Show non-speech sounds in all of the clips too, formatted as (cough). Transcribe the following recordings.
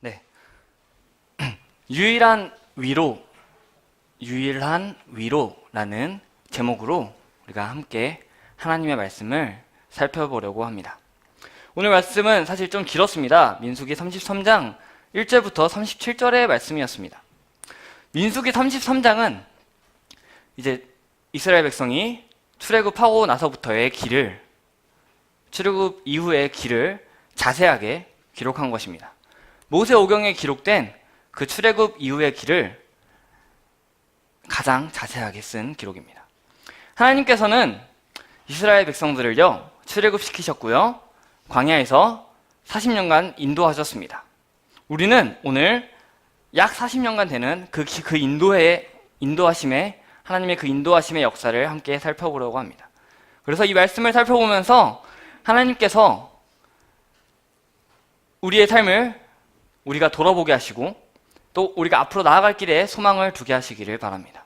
네. (clears throat) 유일한 위로, 유일한 위로라는 제목으로 우리가 함께 하나님의 말씀을 살펴보려고 합니다. 오늘 말씀은 사실 좀 길었습니다. 민수기 33장 1절부터 37절의 말씀이었습니다. 민수기 33장은 이제 이스라엘 백성이 출애굽하고 나서부터의 길을 출애굽 이후의 길을 자세하게 기록한 것입니다. 모세 오경에 기록된 그 출애굽 이후의 길을 가장 자세하게 쓴 기록입니다. 하나님께서는 이스라엘 백성들을요 출애굽 시키셨고요 광야에서 40년간 인도하셨습니다. 우리는 오늘 약 40년간 되는 그, 기- 그 인도의 인도하심의 하나님의 그 인도하심의 역사를 함께 살펴보려고 합니다. 그래서 이 말씀을 살펴보면서 하나님께서 우리의 삶을 우리가 돌아보게 하시고 또 우리가 앞으로 나아갈 길에 소망을 두게 하시기를 바랍니다.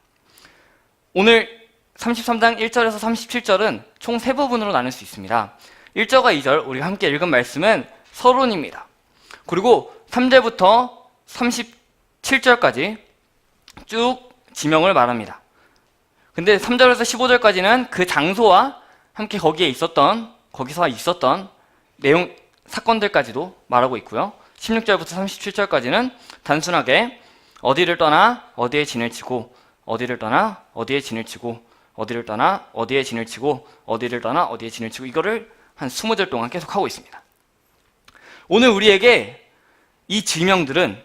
오늘 33장 1절에서 37절은 총 세 부분으로 나눌 수 있습니다. 1절과 2절 우리가 함께 읽은 말씀은 서론입니다. 그리고 3절부터 37절까지 쭉 지명을 말합니다. 근데 3절에서 15절까지는 그 장소와 함께 거기에 있었던 거기서 있었던 내용 사건들까지도 말하고 있고요. 16절부터 37절까지는 단순하게 어디를 떠나 어디에 진을 치고 어디를 떠나 어디에 진을 치고 어디를 떠나 어디에 진을 치고 어디를 떠나 어디에 진을 치고 이거를 한 20절 동안 계속 하고 있습니다. 오늘 우리에게 이 지명들은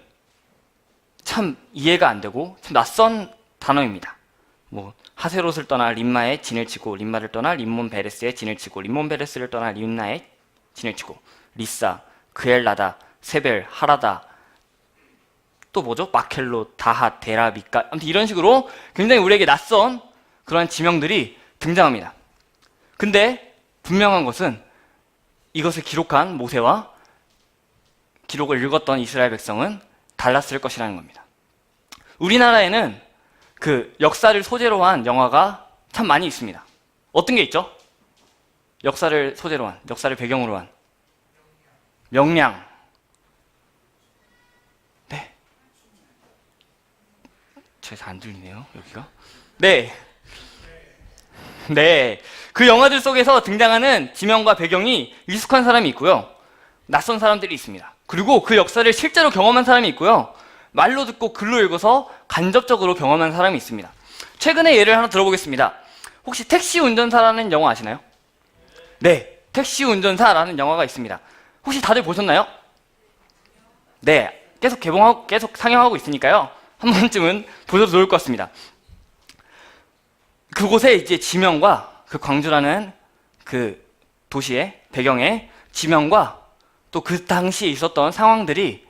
참 이해가 안 되고 참 낯선 단어입니다. 뭐 하세롯을 떠나 림마에 진을 치고 림마를 떠나 림몬 베레스에 진을 치고 림몬 베레스를 떠나 림나에 진을 치고 리사, 그엘라다, 세벨, 하라다 또 뭐죠? 마켈로, 다핫, 데라, 미카 아무튼 이런 식으로 굉장히 우리에게 낯선 그러한 지명들이 등장합니다. 근데 분명한 것은 이것을 기록한 모세와 기록을 읽었던 이스라엘 백성은 달랐을 것이라는 겁니다. 우리나라에는 그 역사를 소재로 한 영화가 참 많이 있습니다. 어떤 게 있죠? 역사를 소재로 한, 역사를 배경으로 한 명량. 제가 안 들리네요, 여기가. 네. 네. 그 영화들 속에서 등장하는 지명과 배경이 익숙한 사람이 있고요. 낯선 사람들이 있습니다. 그리고 그 역사를 실제로 경험한 사람이 있고요. 말로 듣고 글로 읽어서 간접적으로 경험한 사람이 있습니다. 최근에 예를 하나 들어보겠습니다. 혹시 택시 운전사라는 영화 아시나요? 네. 택시 운전사라는 영화가 있습니다. 혹시 다들 보셨나요? 네. 계속 개봉하고, 계속 상영하고 있으니까요. 한 번쯤은 보셔도 좋을 것 같습니다. 그곳에 이제 지명과 그 광주라는 그 도시의 배경의 지명과 또 그 당시에 있었던 상황들이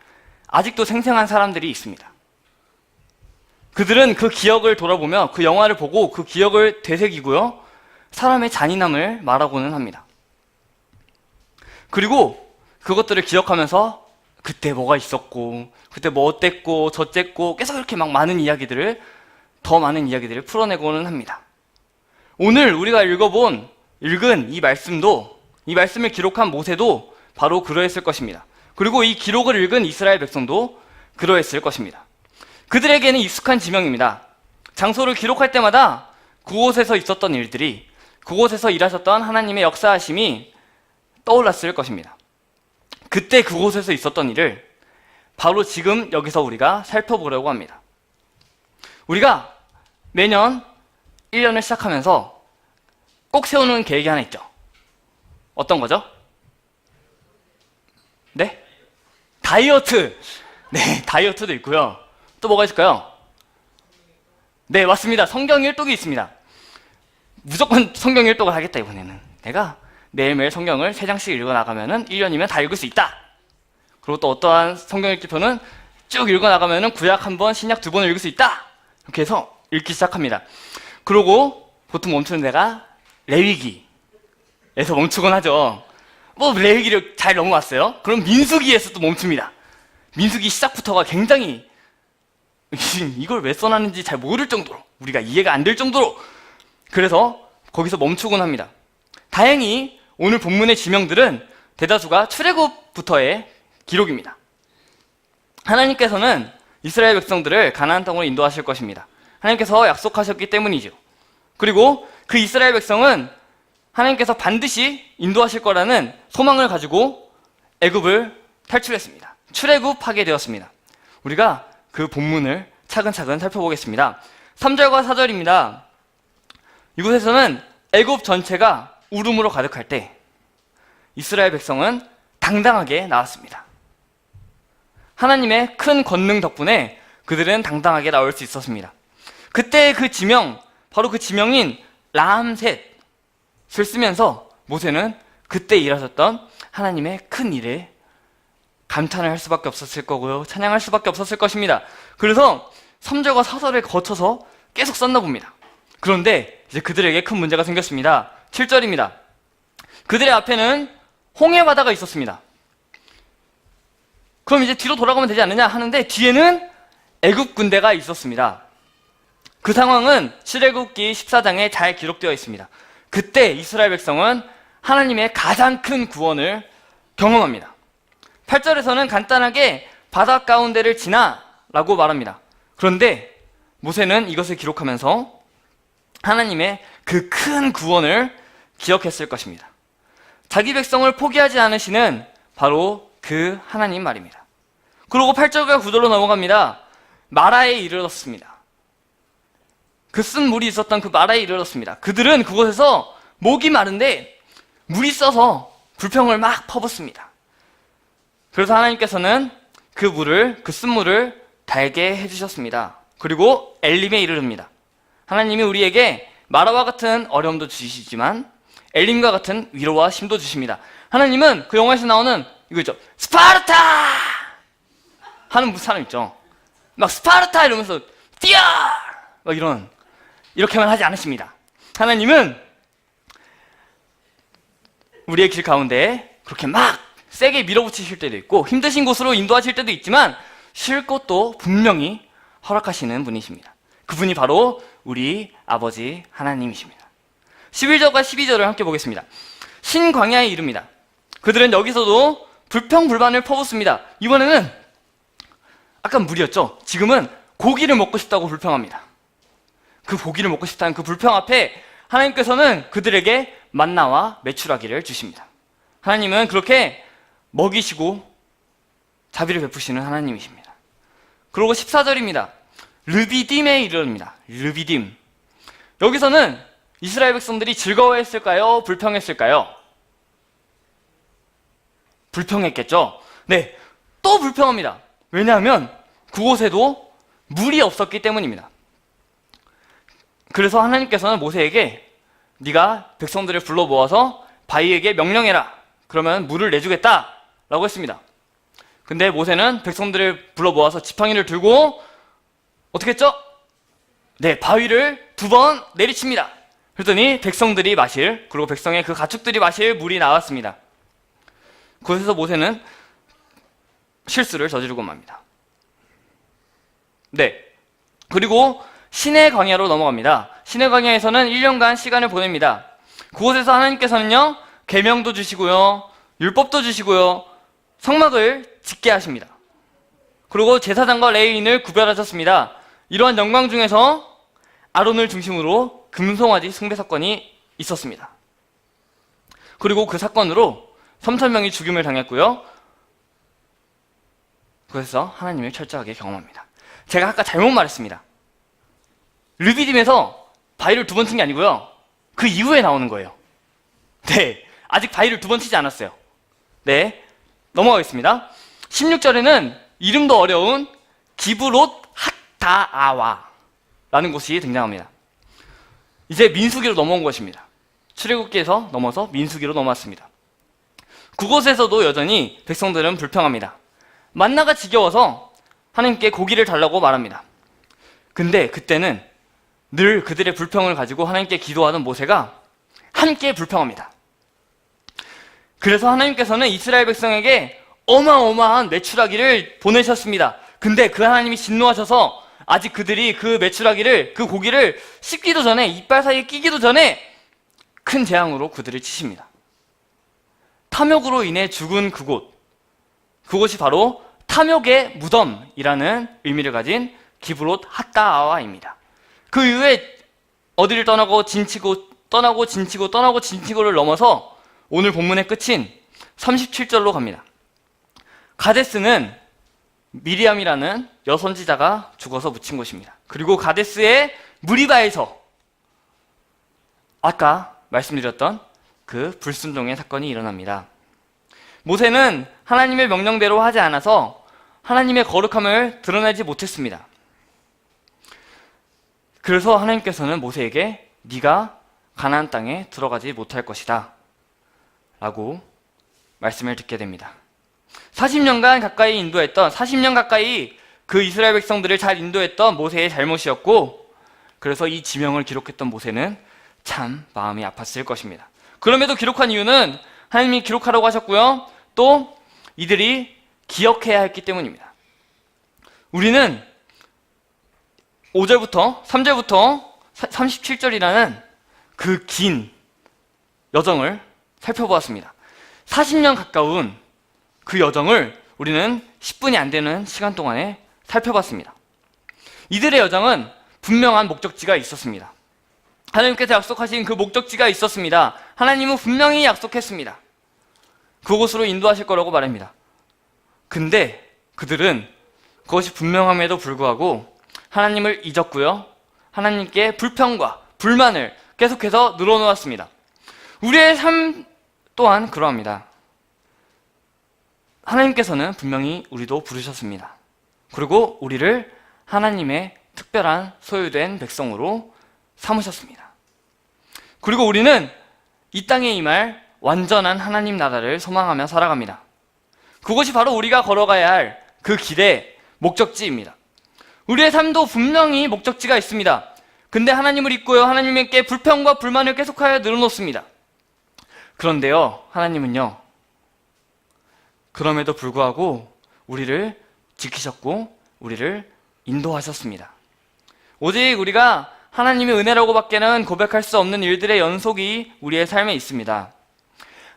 아직도 생생한 사람들이 있습니다. 그들은 그 기억을 돌아보며 그 영화를 보고 그 기억을 되새기고요. 사람의 잔인함을 말하고는 합니다. 그리고 그것들을 기억하면서 그때 뭐가 있었고, 그때 뭐 어땠고, 저쨌고, 계속 이렇게 막 많은 이야기들을, 더 많은 이야기들을 풀어내고는 합니다. 오늘 우리가 읽어본, 읽은 이 말씀도, 이 말씀을 기록한 모세도 바로 그러했을 것입니다. 그리고 이 기록을 읽은 이스라엘 백성도 그러했을 것입니다. 그들에게는 익숙한 지명입니다. 장소를 기록할 때마다 그곳에서 있었던 일들이, 그곳에서 일하셨던 하나님의 역사하심이 떠올랐을 것입니다. 그때 그곳에서 있었던 일을 바로 지금 여기서 우리가 살펴보려고 합니다. 우리가 매년 1년을 시작하면서 꼭 세우는 계획이 하나 있죠. 어떤 거죠? 네? 다이어트! 네, (laughs) 다이어트도 있고요. 또 뭐가 있을까요? 네, 맞습니다. 성경 일독이 있습니다. 무조건 성경 일독을 하겠다, 이번에는. 내가 매일매일 성경을 3장씩 읽어나가면은 1년이면 다 읽을 수 있다. 그리고 또 어떠한 성경 읽기표는 쭉 읽어나가면은 구약 한 번, 신약 두 번을 읽을 수 있다. 이렇게 해서 읽기 시작합니다. 그러고 보통 멈추는 데가 레위기에서 멈추곤 하죠. 뭐 레위기를 잘 넘어왔어요. 그럼 민수기에서 또 멈춥니다. 민수기 시작부터가 굉장히 (laughs) 이걸 왜 써놨는지 잘 모를 정도로 우리가 이해가 안 될 정도로 그래서 거기서 멈추곤 합니다. 다행히 오늘 본문의 지명들은 대다수가 출애굽부터의 기록입니다. 하나님께서는 이스라엘 백성들을 가나안 땅으로 인도하실 것입니다. 하나님께서 약속하셨기 때문이죠. 그리고 그 이스라엘 백성은 하나님께서 반드시 인도하실 거라는 소망을 가지고 애굽을 탈출했습니다. 출애굽하게 되었습니다. 우리가 그 본문을 차근차근 살펴보겠습니다. 3절과 4절입니다. 이곳에서는 애굽 전체가 울음으로 가득할 때 이스라엘 백성은 당당하게 나왔습니다. 하나님의 큰 권능 덕분에 그들은 당당하게 나올 수 있었습니다. 그때 그 지명, 바로 그 지명인 라암셋을 쓰면서 모세는 그때 일하셨던 하나님의 큰 일에 감탄을 할 수밖에 없었을 거고요. 찬양할 수밖에 없었을 것입니다. 그래서 3절과 4절을 거쳐서 계속 썼나 봅니다. 그런데 이제 그들에게 큰 문제가 생겼습니다. 7절입니다. 그들의 앞에는 홍해 바다가 있었습니다. 그럼 이제 뒤로 돌아가면 되지 않느냐 하는데 뒤에는 애굽 군대가 있었습니다. 그 상황은 출애굽기 14장에 잘 기록되어 있습니다. 그때 이스라엘 백성은 하나님의 가장 큰 구원을 경험합니다. 8절에서는 간단하게 바다 가운데를 지나 라고 말합니다. 그런데 모세는 이것을 기록하면서 하나님의 그 큰 구원을 기억했을 것입니다. 자기 백성을 포기하지 않으시는 바로 그 하나님 말입니다. 그리고 8절과 9절로 넘어갑니다. 마라에 이르렀습니다. 그 쓴 물이 있었던 그 마라에 이르렀습니다. 그들은 그곳에서 목이 마른데 물이 써서 불평을 막 퍼붓습니다. 그래서 하나님께서는 그 물을, 그 쓴 물을 달게 해주셨습니다. 그리고 엘림에 이르릅니다. 하나님이 우리에게 마라와 같은 어려움도 주시지만 엘림과 같은 위로와 힘도 주십니다. 하나님은 그 영화에서 나오는 이거 있죠. 스파르타! 하는 사람 있죠. 막 스파르타 이러면서 뛰어! 막 이런 이렇게만 하지 않으십니다. 하나님은 우리의 길 가운데 그렇게 막 세게 밀어붙이실 때도 있고 힘드신 곳으로 인도하실 때도 있지만 쉴 곳도 분명히 허락하시는 분이십니다. 그분이 바로 우리 아버지 하나님이십니다. 11절과 12절을 함께 보겠습니다. 신광야에 이릅니다. 그들은 여기서도 불평불만을 퍼붓습니다. 이번에는 아까 물이었죠. 지금은 고기를 먹고 싶다고 불평합니다. 그 고기를 먹고 싶다는 그 불평 앞에 하나님께서는 그들에게 만나와 메추라기를 주십니다. 하나님은 그렇게 먹이시고 자비를 베푸시는 하나님이십니다. 그리고 14절입니다. 르비딤에 이르릅니다. 르비딤. 여기서는 이스라엘 백성들이 즐거워했을까요? 불평했을까요? 불평했겠죠? 네. 또 불평합니다. 왜냐하면 그곳에도 물이 없었기 때문입니다. 그래서 하나님께서는 모세에게 네가 백성들을 불러 모아서 바위에게 명령해라. 그러면 물을 내주겠다. 라고 했습니다. 근데 모세는 백성들을 불러 모아서 지팡이를 들고 어떻게 했죠? 네, 바위를 두 번 내리칩니다. 그랬더니 백성들이 마실, 그리고 백성의 그 가축들이 마실 물이 나왔습니다. 그곳에서 모세는 실수를 저지르고 맙니다. 네. 그리고 신의 광야로 넘어갑니다. 신의 광야에서는 1년간 시간을 보냅니다. 그곳에서 하나님께서는요, 계명도 주시고요, 율법도 주시고요, 성막을 짓게 하십니다. 그리고 제사장과 레위인을 구별하셨습니다. 이러한 영광 중에서 아론을 중심으로 금송아지 숭배 사건이 있었습니다. 그리고 그 사건으로 3천 명이 죽임을 당했고요. 그래서 하나님을 철저하게 경험합니다. 제가 아까 잘못 말했습니다. 르비딤에서 바위를 두 번 친 게 아니고요. 그 이후에 나오는 거예요. 네. 아직 바위를 두 번 치지 않았어요. 네. 넘어가겠습니다. 16절에는 이름도 어려운 기브롯 핫다아와 라는 곳이 등장합니다. 이제 민수기로 넘어온 것입니다. 출애굽기에서 넘어서 민수기로 넘어왔습니다. 그곳에서도 여전히 백성들은 불평합니다. 만나가 지겨워서 하나님께 고기를 달라고 말합니다. 근데 그때는 늘 그들의 불평을 가지고 하나님께 기도하는 모세가 함께 불평합니다. 그래서 하나님께서는 이스라엘 백성에게 어마어마한 매출하기를 보내셨습니다. 근데 그 하나님이 진노하셔서 아직 그들이 그 매출하기를 그 고기를 씹기도 전에 이빨 사이에 끼기도 전에 큰 재앙으로 그들을 치십니다. 탐욕으로 인해 죽은 그곳 그곳이 바로 탐욕의 무덤이라는 의미를 가진 기브롯 핫다아와입니다. 그 이후에 어디를 떠나고 진치고 떠나고 진치고 떠나고 진치고를 넘어서 오늘 본문의 끝인 37절로 갑니다. 가데스는 미리암이라는 여선지자가 죽어서 묻힌 곳입니다. 그리고 가데스의 무리바에서 아까 말씀드렸던 그 불순종의 사건이 일어납니다. 모세는 하나님의 명령대로 하지 않아서 하나님의 거룩함을 드러내지 못했습니다. 그래서 하나님께서는 모세에게 네가 가나안 땅에 들어가지 못할 것이다. 라고 말씀을 듣게 됩니다. 40년간 가까이 인도했던 40년 가까이 그 이스라엘 백성들을 잘 인도했던 모세의 잘못이었고 그래서 이 지명을 기록했던 모세는 참 마음이 아팠을 것입니다. 그럼에도 기록한 이유는 하나님이 기록하라고 하셨고요. 또 이들이 기억해야 했기 때문입니다. 우리는 5절부터 3절부터 37절이라는 그 긴 여정을 살펴보았습니다. 40년 가까운 그 여정을 우리는 10분이 안 되는 시간 동안에 살펴봤습니다. 이들의 여정은 분명한 목적지가 있었습니다. 하나님께서 약속하신 그 목적지가 있었습니다. 하나님은 분명히 약속했습니다. 그곳으로 인도하실 거라고 말합니다. 근데 그들은 그것이 분명함에도 불구하고 하나님을 잊었고요. 하나님께 불평과 불만을 계속해서 늘어놓았습니다. 우리의 삶 또한 그러합니다. 하나님께서는 분명히 우리도 부르셨습니다. 그리고 우리를 하나님의 특별한 소유된 백성으로 삼으셨습니다. 그리고 우리는 이 땅에 임할 완전한 하나님 나라를 소망하며 살아갑니다. 그것이 바로 우리가 걸어가야 할 그 길의 목적지입니다. 우리의 삶도 분명히 목적지가 있습니다. 근데 하나님을 잊고요. 하나님께 불평과 불만을 계속하여 늘어놓습니다. 그런데요, 하나님은요, 그럼에도 불구하고 우리를 지키셨고, 우리를 인도하셨습니다. 오직 우리가 하나님의 은혜라고 밖에는 고백할 수 없는 일들의 연속이 우리의 삶에 있습니다.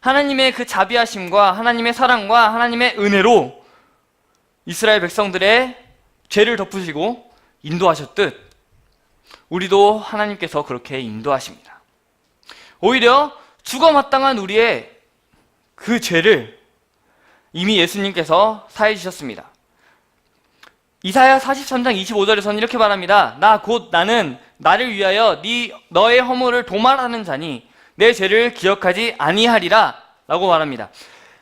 하나님의 그 자비하심과 하나님의 사랑과 하나님의 은혜로 이스라엘 백성들의 죄를 덮으시고 인도하셨듯 우리도 하나님께서 그렇게 인도하십니다. 오히려 죽어 마땅한 우리의 그 죄를 이미 예수님께서 사해 주셨습니다. 이사야 43장 25절에서는 이렇게 말합니다. 나 곧 나는 나를 위하여 네 너의 허물을 도말하는 자니 내 죄를 기억하지 아니하리라 라고 말합니다.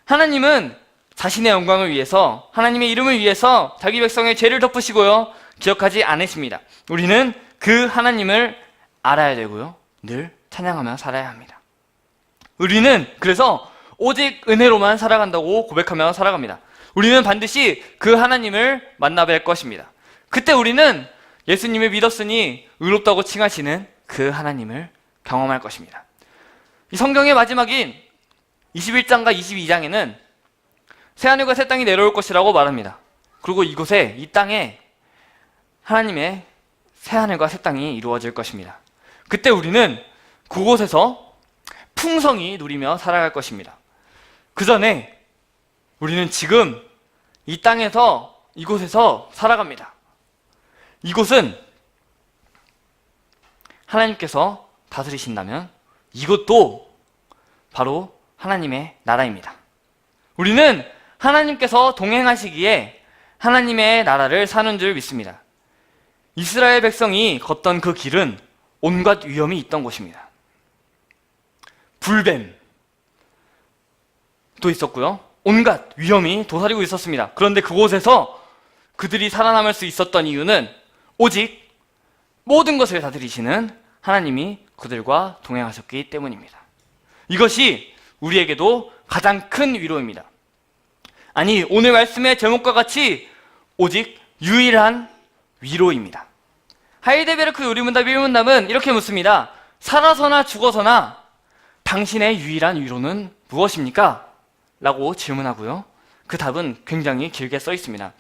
하나님은 자신의 영광을 위해서 하나님의 이름을 위해서 자기 백성의 죄를 덮으시고요. 기억하지 않으십니다. 우리는 그 하나님을 알아야 되고요. 늘 찬양하며 살아야 합니다. 우리는 그래서 오직 은혜로만 살아간다고 고백하며 살아갑니다. 우리는 반드시 그 하나님을 만나 뵐 것입니다. 그때 우리는 예수님을 믿었으니 의롭다고 칭하시는 그 하나님을 경험할 것입니다. 이 성경의 마지막인 21장과 22장에는 새하늘과 새 땅이 내려올 것이라고 말합니다. 그리고 이곳에 이 땅에 하나님의 새하늘과 새 땅이 이루어질 것입니다. 그때 우리는 그곳에서 풍성히 누리며 살아갈 것입니다. 그 전에 우리는 지금 이 땅에서 이곳에서 살아갑니다. 이곳은 하나님께서 다스리신다면 이것도 바로 하나님의 나라입니다. 우리는 하나님께서 동행하시기에 하나님의 나라를 사는 줄 믿습니다. 이스라엘 백성이 걷던 그 길은 온갖 위험이 있던 곳입니다. 불뱀 도 있었고요. 온갖 위험이 도사리고 있었습니다. 그런데 그곳에서 그들이 살아남을 수 있었던 이유는 오직 모든 것을 다스리시는 하나님이 그들과 동행하셨기 때문입니다. 이것이 우리에게도 가장 큰 위로입니다. 아니, 오늘 말씀의 제목과 같이 오직 유일한 위로입니다. 하이데베르크 요리문답 1문답은 이렇게 묻습니다. 살아서나 죽어서나 당신의 유일한 위로는 무엇입니까? 라고 질문하고요. 그 답은 굉장히 길게 써 있습니다.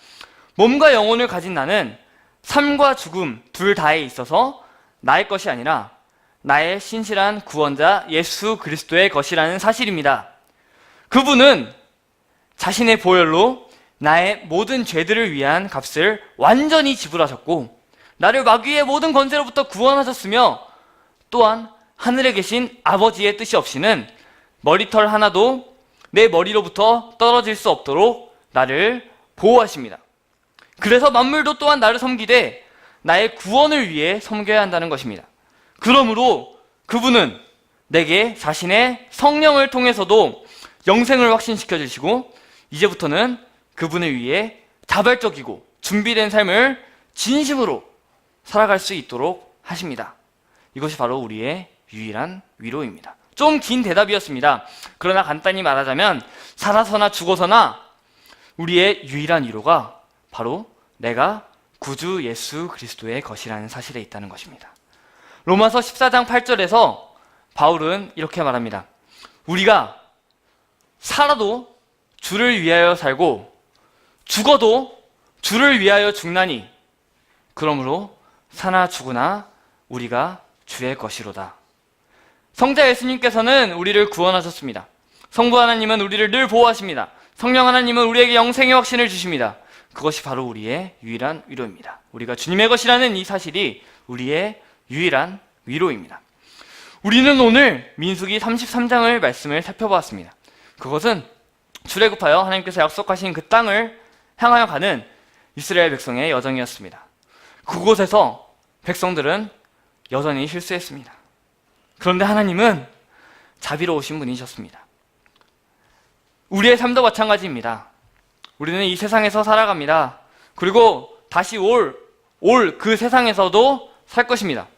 몸과 영혼을 가진 나는 삶과 죽음 둘 다에 있어서 나의 것이 아니라 나의 신실한 구원자 예수 그리스도의 것이라는 사실입니다. 그분은 자신의 보혈로 나의 모든 죄들을 위한 값을 완전히 지불하셨고 나를 마귀의 모든 권세로부터 구원하셨으며 또한 하늘에 계신 아버지의 뜻이 없이는 머리털 하나도 내 머리로부터 떨어질 수 없도록 나를 보호하십니다. 그래서 만물도 또한 나를 섬기되 나의 구원을 위해 섬겨야 한다는 것입니다. 그러므로 그분은 내게 자신의 성령을 통해서도 영생을 확신시켜 주시고 이제부터는 그분을 위해 자발적이고 준비된 삶을 진심으로 살아갈 수 있도록 하십니다. 이것이 바로 우리의 유일한 위로입니다. 좀 긴 대답이었습니다. 그러나 간단히 말하자면 살아서나 죽어서나 우리의 유일한 위로가 바로 내가 구주 예수 그리스도의 것이라는 사실에 있다는 것입니다. 로마서 14장 8절에서 바울은 이렇게 말합니다. 우리가 살아도 주를 위하여 살고 죽어도 주를 위하여 죽나니 그러므로 사나 죽으나 우리가 주의 것이로다. 성자 예수님께서는 우리를 구원하셨습니다. 성부 하나님은 우리를 늘 보호하십니다. 성령 하나님은 우리에게 영생의 확신을 주십니다. 그것이 바로 우리의 유일한 위로입니다. 우리가 주님의 것이라는 이 사실이 우리의 유일한 위로입니다. 우리는 오늘 민수기 33장을 말씀을 살펴보았습니다. 그것은 출애굽하여 하나님께서 약속하신 그 땅을 향하여 가는 이스라엘 백성의 여정이었습니다. 그곳에서 백성들은 여전히 실수했습니다. 그런데 하나님은 자비로우신 분이셨습니다. 우리의 삶도 마찬가지입니다. 우리는 이 세상에서 살아갑니다. 그리고 다시 올, 올 그 세상에서도 살 것입니다.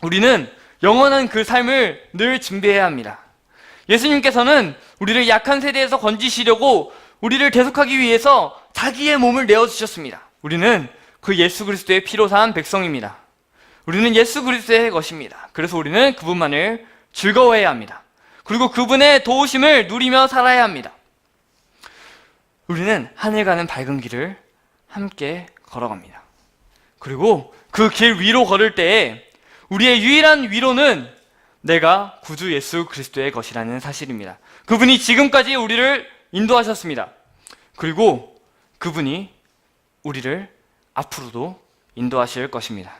우리는 영원한 그 삶을 늘 준비해야 합니다. 예수님께서는 우리를 약한 세대에서 건지시려고 우리를 대속하기 위해서 자기의 몸을 내어주셨습니다. 우리는 그 예수 그리스도의 피로 산 백성입니다. 우리는 예수 그리스도의 것입니다. 그래서 우리는 그분만을 즐거워해야 합니다. 그리고 그분의 도우심을 누리며 살아야 합니다. 우리는 하늘 가는 밝은 길을 함께 걸어갑니다. 그리고 그 길 위로 걸을 때에 우리의 유일한 위로는 내가 구주 예수 그리스도의 것이라는 사실입니다. 그분이 지금까지 우리를 인도하셨습니다. 그리고 그분이 우리를 앞으로도 인도하실 것입니다.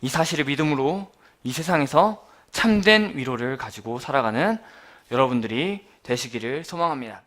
이 사실을 믿음으로 이 세상에서 참된 위로를 가지고 살아가는 여러분들이 되시기를 소망합니다.